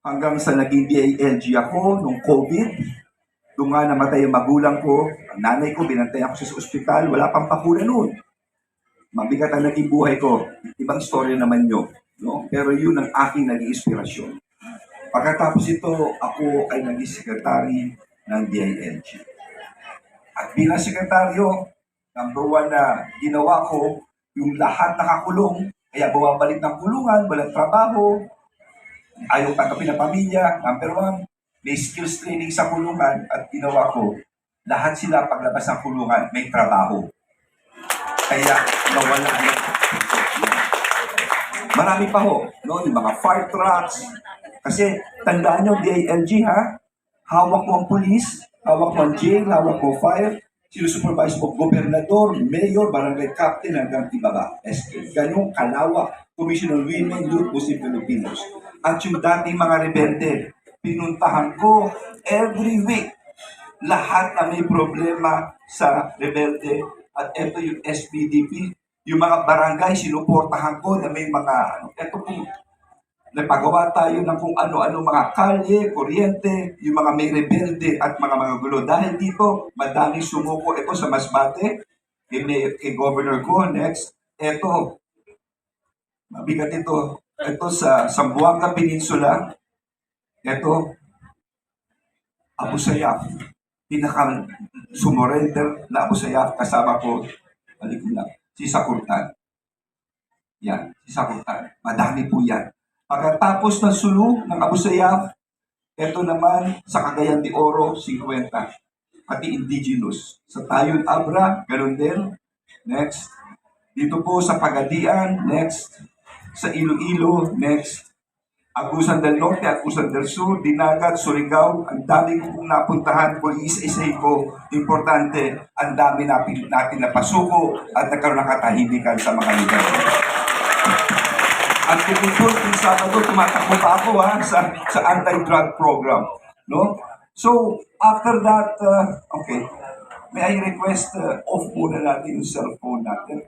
hanggang sa naging DILG ako nung COVID. Doon nga namatay ang magulang ko, ang nanay ko, binantayan ko siya sa ospital, wala pang pakuna noon. Mabigat ang naging buhay ko. Ibang story naman yun. No? Pero yun ang aking naging inspirasyon. Pagkatapos ito, ako ay naging sekretary ng DILG. At bilang sekretaryo, number one na ginawa ko, yung lahat nakakulong, kaya bumabalik ng kulungan, walang trabaho, ayaw tanggapin ng pamilya, number one, may skills training sa kulungan at ginawa ko, lahat sila paglabas ng kulungan, may trabaho. Kaya nawala na. Marami pa ho, no? yung mga fire trucks. Kasi tandaan nyo, DILG ha, hawak mo ang police, hawak mo ang jail, hawak mo fire, sinusupervise mo gobernador, mayor, barangay captain hanggang ibaba. SK. Ganyung kalawak, Commission on Women, Youth, Muslim Filipinos. At yung dating mga rebelde, pinuntahan ko every week lahat na may problema sa rebelde at ito yung SPDP, yung mga barangay sinuportahan ko na may mga ano, ito po nagpagawa tayo ng kung ano-ano mga kalye, kuryente, yung mga may rebelde at mga mga gulo. Dahil dito, madaming sumuko. Ito sa Masbate, kay, kay Governor ko, next. Ito, mabigat ito. Ito sa Sambuanga Peninsula. Ito, Abu Sayyaf. Pinaka sumurrender na Abu Sayyaf kasama ko, balik ko lang, si Sakurtan. Yan, si Sakurtan. Madami po yan. Pagkatapos ng sulu ng Abu Sayyaf, ito naman sa Cagayan de Oro, 50. Pati indigenous. Sa Tayon Abra, ganun din. Next. Dito po sa Pagadian, next. Sa Iloilo, next. Agusan del Norte, Agusan del Sur, Dinagat, Surigao, ang dami ko pong napuntahan ko, isa-isay ko, importante, ang dami natin, natin napasuko at nagkaroon ng katahimikan sa mga lugar. At kung kung Sabado, tumatakbo pa ako ha, sa, sa anti-drug program. No? So, after that, uh, okay, may I request uh, off muna natin yung cellphone natin.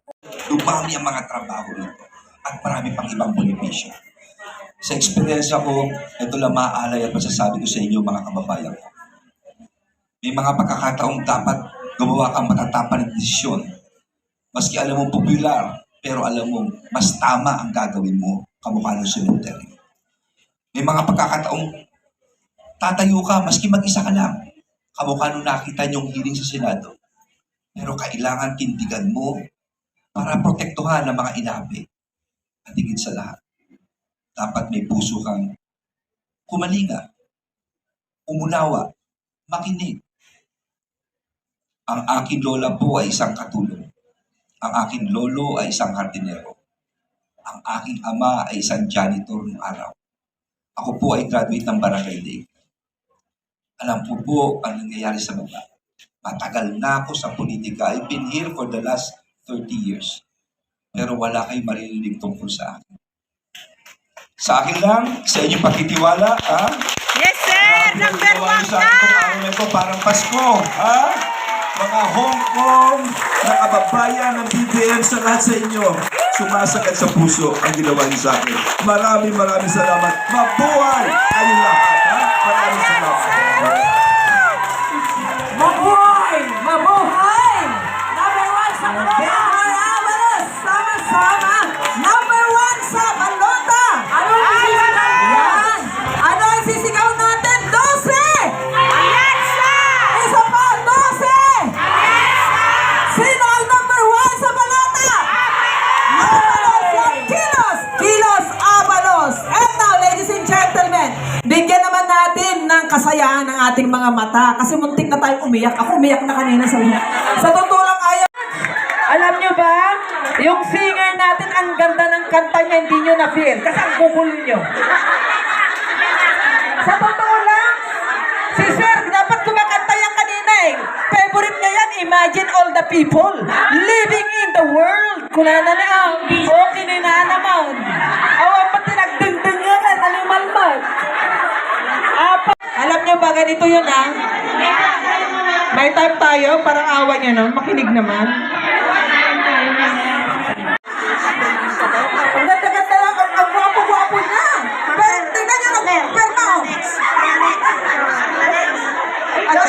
Dumami ang mga trabaho nito at marami pang ibang benepisyo. Sa experience ko, ito lang maaalay at masasabi ko sa inyo mga kababayan ko. May mga pagkakataong dapat gumawa kang matatapan ng desisyon. Maski alam mo popular, pero alam mo, mas tama ang gagawin mo kamukha ng cemetery. May mga pagkakataong tatayo ka, maski mag-isa ka lang. Kamukha nung nakita niyong hearing sa Senado. Pero kailangan tindigan mo para protektuhan ng mga inabi. At higit sa lahat, dapat may puso kang kumalinga, umunawa, makinig. Ang aking lola po ay isang katulong. Ang aking lolo ay isang hardinero. Ang aking ama ay isang janitor ng araw. Ako po ay graduate ng Barangay Day. Alam po po ang nangyayari sa baba. Matagal na ako sa politika. I've been here for the last 30 years. Pero wala kayong maririnig tungkol sa akin. Sa akin lang, sa inyong pakitiwala, ha? Yes, sir! Number one sa ka! akin itong araw na ito parang Pasko, ha? Mga Hong Kong na kababayan ng BBM sa lahat sa inyo, sumasagad sa puso ang ginawa niyo sa akin. Maraming maraming salamat. Mabuhay kayong lahat, ha? Maraming salamat. Ating mga mata kasi muntik na tayong umiyak. Ako umiyak na kanina sa Sa totoo lang ayaw. Alam nyo ba, yung singer natin, ang ganda ng kanta niya, hindi nyo na-feel. Kasi ang kukul nyo. Sa totoo lang, si Sir, dapat kumakanta yan kanina eh. Favorite niya yan, Imagine All the People Living in the World. Kunana na ang, o kininana mo. pa ganito yun ah. May time tayo, parang awa niya no, makinig naman. Ang ganda-ganda ang gwapo-gwapo niya. Pero tingnan niyo, nagperma ano?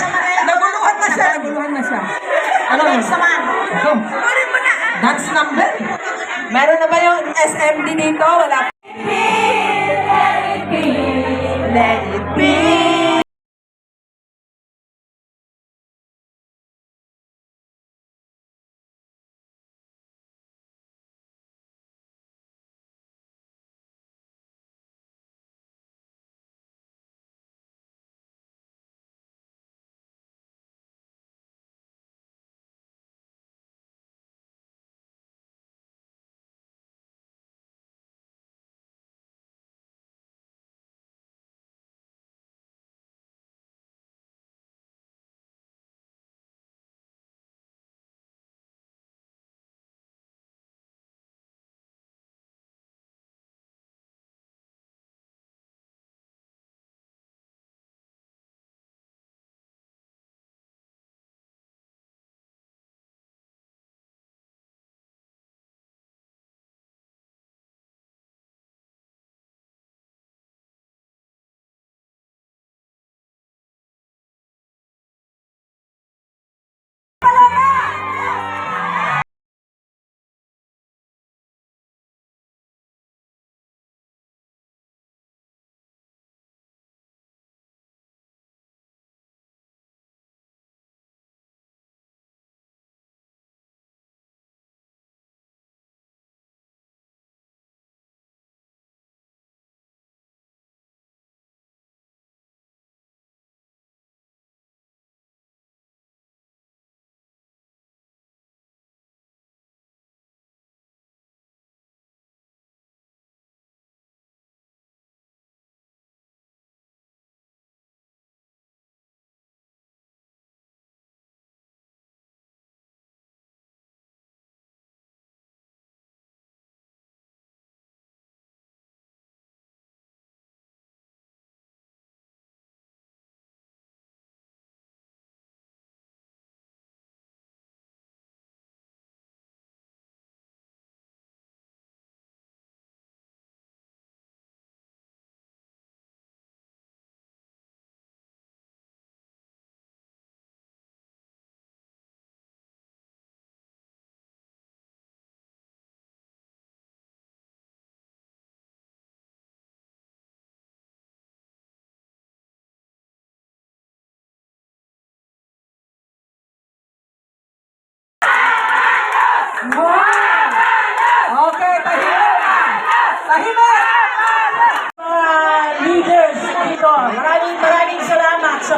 ano Go. That's number. Meron na ba yung SMD dito? Wala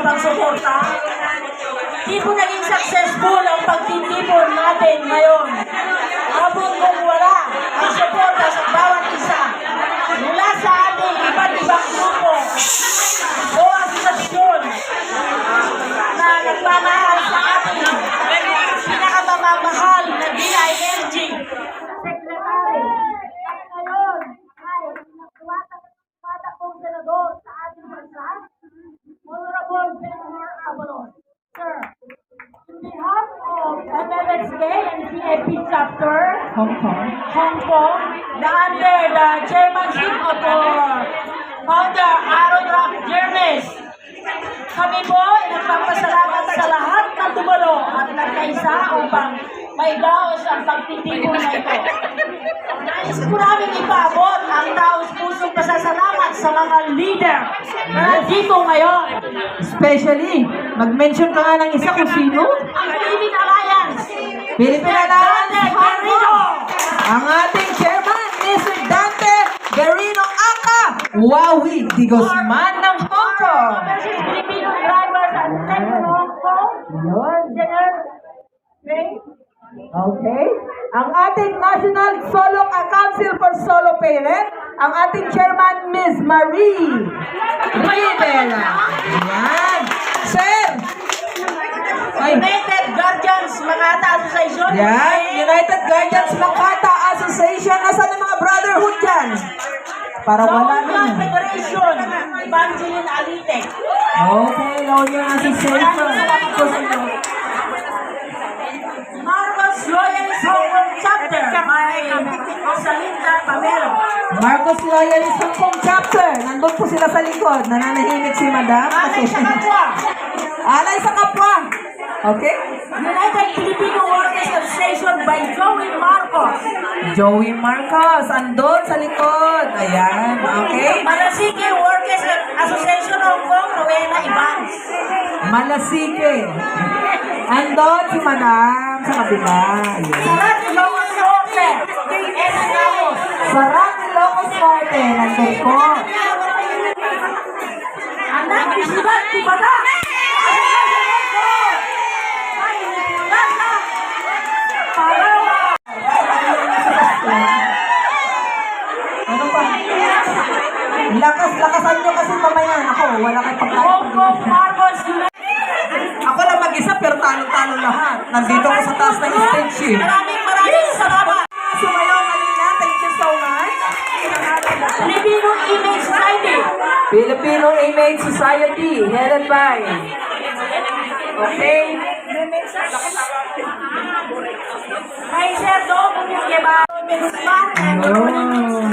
salamat sa pagsuporta. Di po naging successful ang pagtitipon natin ngayon. Abot kung wala ang suporta sa bawat isa mula sa ating iba't ibang grupo o asosasyon na nagmamahal sa ating pinakamamahal na DILG. Secretary, ngayon ay tuwata kong senador sa ating bansa, Honorable Benhur Avalos. Sir, in behalf of MMXK and PAP chapter, Hong Kong. Hong Kong, the under the chairmanship of our founder Aaron Rock. Kami po ay nagpapasalamat sa lahat ng dumalo at nagkaisa upang maigaos ang pagtitipon na ito. Nais po namin ipaabot ang taos pusong pasasalamat sa mga leader na nandito ngayon. Especially, mag-mention ka nga ng isa kung sino. Ang Philippine Alliance, Philippine Alliance Dante Hong Carrillo. Kong. Ang ating chairman, Mr. Dante Berino Aka. Wawi Di Guzman ng Hong Kong. Okay. Ang ating National Solo Council for Solo Parent, ang ating chairman, Ms. Marie Rivera. Yan. Sir! United Guardians Mangata Association. yan. United Guardians Makata Association. Nasaan ang mga brotherhood dyan? Para wala na. Rock Federation. Evangeline Alitek. Okay, Lawyer Association. Marcos Loyalist Hong Chapter by Rosalinda Pamelo. Marcos Loyalist Hong Chapter. Nandun po sila sa likod. Nananahimik si Madam. Kasi, sa kapwa. Alay sa kapwa. Okay? United Filipino Workers Association by Joey Marcos. Joey Marcos, andon sa likod. Ayan, okay? Malasike Workers Association Hong Kong, Rowena Ibans. Malasike. Andon si Madam sa kabila. Sarat Ilocos Norte, Ena Ramos. Sarap ni Locos Norte, nandun po. Anak ni Sibat Tibata. Palawa. Filipino Image Society. Filipino Image Society, headed by. Okay. Kay Sir Dom and Oh.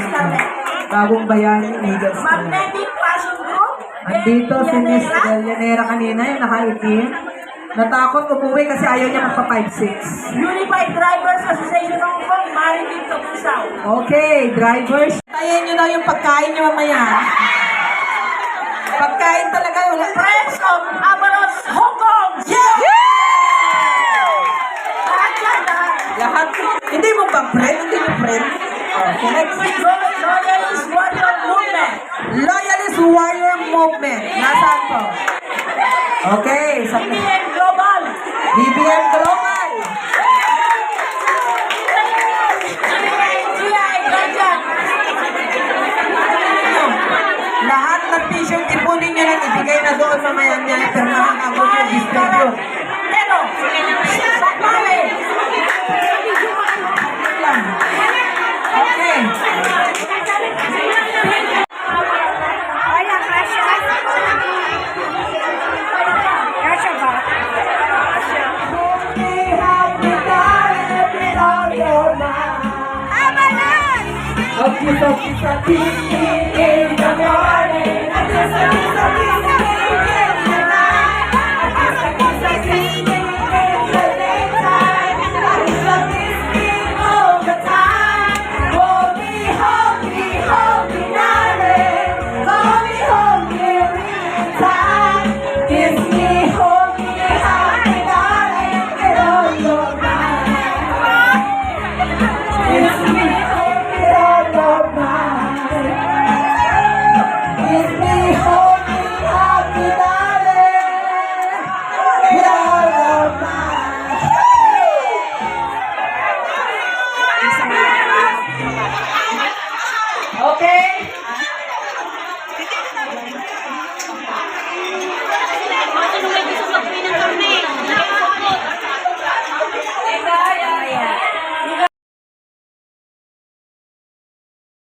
Bagong bayani, Eagles. Magnetic Passion Group. Andito si Miss. Delianera kanina, yung nakaitim. Natakot umuwi kasi ayaw niya magpa 5'6". Unified Drivers Association Hong Kong, Maritim Tubusaw. Okay, drivers. Tayin nyo na yung pagkain nyo mamaya. Pagkain talaga wala. Friends of Avalos Hong Kong. Lahat yan, lahat. Lahat. Hindi mo ba friend? Hindi mo friend? Okay, next. Lo- Loyalist Warrior Movement. Loyalist Warrior Movement. Nasaan po? Okay, sa BBM Global.